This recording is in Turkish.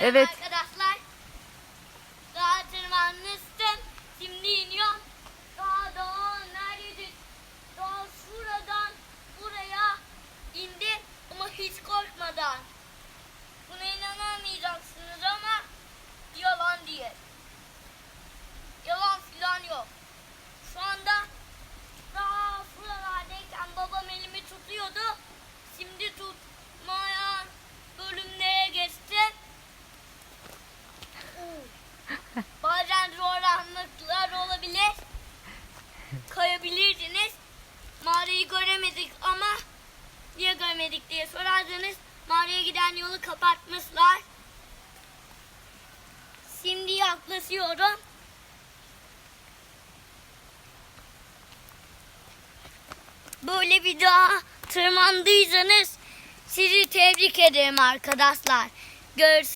Evet. arkadaşlar. Kayabilirsiniz. Mağarayı göremedik ama niye görmedik diye sorarsanız mağaraya giden yolu kapatmışlar. Şimdi yaklaşıyorum. Böyle bir daha tırmandıysanız sizi tebrik ederim arkadaşlar. Görüşürüz.